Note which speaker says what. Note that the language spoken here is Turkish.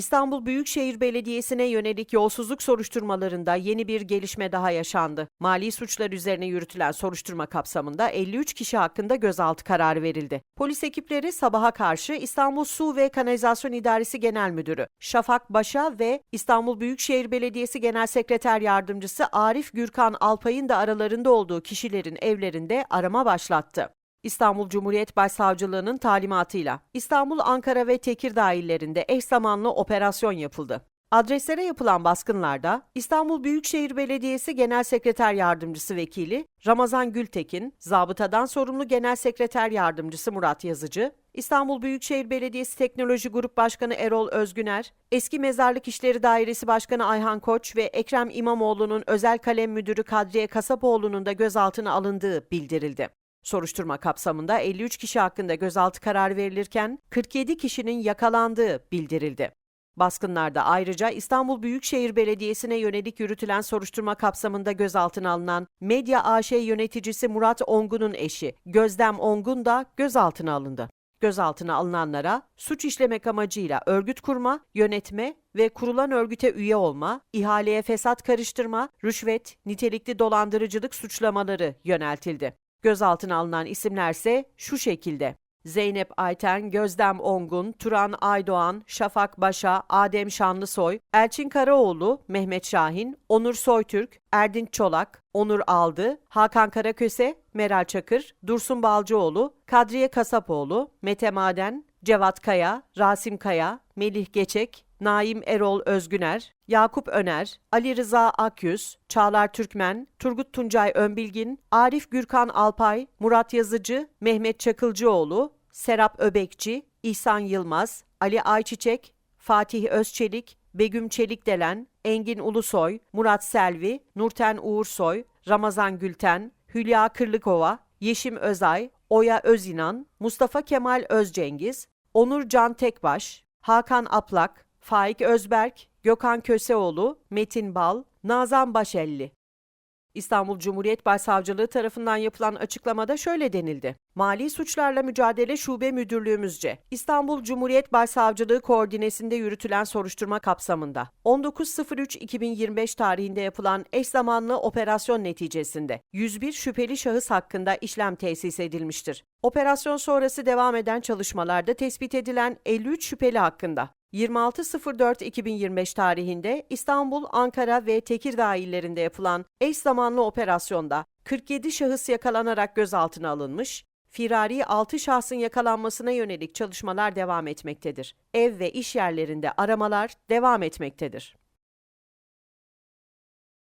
Speaker 1: İstanbul Büyükşehir Belediyesi'ne yönelik yolsuzluk soruşturmalarında yeni bir gelişme daha yaşandı. Mali suçlar üzerine yürütülen soruşturma kapsamında 53 kişi hakkında gözaltı kararı verildi. Polis ekipleri sabaha karşı İstanbul Su ve Kanalizasyon İdaresi Genel Müdürü Şafak Başa ve İstanbul Büyükşehir Belediyesi Genel Sekreter Yardımcısı Arif Gürkan Alpay'ın da aralarında olduğu kişilerin evlerinde arama başlattı. İstanbul Cumhuriyet Başsavcılığı'nın talimatıyla İstanbul, Ankara ve Tekirdağ illerinde eş zamanlı operasyon yapıldı. Adreslere yapılan baskınlarda İstanbul Büyükşehir Belediyesi Genel Sekreter Yardımcısı Vekili Ramazan Gültekin, zabıtadan sorumlu Genel Sekreter Yardımcısı Murat Yazıcı, İstanbul Büyükşehir Belediyesi Teknoloji Grup Başkanı Erol Özgüner, Eski Mezarlık İşleri Dairesi Başkanı Ayhan Koç ve Ekrem İmamoğlu'nun özel kalem müdürü Kadriye Kasapoğlu'nun da gözaltına alındığı bildirildi. Soruşturma kapsamında 53 kişi hakkında gözaltı kararı verilirken 47 kişinin yakalandığı bildirildi. Baskınlarda ayrıca İstanbul Büyükşehir Belediyesi'ne yönelik yürütülen soruşturma kapsamında gözaltına alınan Medya AŞ yöneticisi Murat Ongun'un eşi Gözdem Ongun da gözaltına alındı. Gözaltına alınanlara suç işlemek amacıyla örgüt kurma, yönetme ve kurulan örgüte üye olma, ihaleye fesat karıştırma, rüşvet, nitelikli dolandırıcılık suçlamaları yöneltildi. Gözaltına alınan isimlerse şu şekilde. Zeynep Ayten, Gözdem Ongun, Turan Aydoğan, Şafak Başa, Adem Şanlısoy, Elçin Karaoğlu, Mehmet Şahin, Onur Soytürk, Erdinç Çolak, Onur Aldı, Hakan Karaköse, Meral Çakır, Dursun Balcıoğlu, Kadriye Kasapoğlu, Mete Maden, Cevat Kaya, Rasim Kaya, Melih Geçek, Naim Erol Özgüner, Yakup Öner, Ali Rıza Akyüz, Çağlar Türkmen, Turgut Tuncay Önbilgin, Arif Gürkan Alpay, Murat Yazıcı, Mehmet Çakılcıoğlu, Serap Öbekçi, İhsan Yılmaz, Ali Ayçiçek, Fatih Özçelik, Begüm Çelikdelen, Engin Ulusoy, Murat Selvi, Nurten Uğursoy, Ramazan Gülten, Hülya Kırlıkova, Yeşim Özay, Oya Özinan, Mustafa Kemal Özcengiz, Onur Can Tekbaş, Hakan Aplak, Faik Özberk, Gökhan Köseoğlu, Metin Bal, Nazan Başelli. İstanbul Cumhuriyet Başsavcılığı tarafından yapılan açıklamada şöyle denildi. Mali Suçlarla Mücadele Şube Müdürlüğümüzce İstanbul Cumhuriyet Başsavcılığı koordinesinde yürütülen soruşturma kapsamında 19.03.2025 tarihinde yapılan eş zamanlı operasyon neticesinde 101 şüpheli şahıs hakkında işlem tesis edilmiştir. Operasyon sonrası devam eden çalışmalarda tespit edilen 53 şüpheli hakkında 26.04.2025 tarihinde İstanbul, Ankara ve Tekirdağ illerinde yapılan eş zamanlı operasyonda 47 şahıs yakalanarak gözaltına alınmış, firari 6 şahsın yakalanmasına yönelik çalışmalar devam etmektedir. Ev ve iş yerlerinde aramalar devam etmektedir.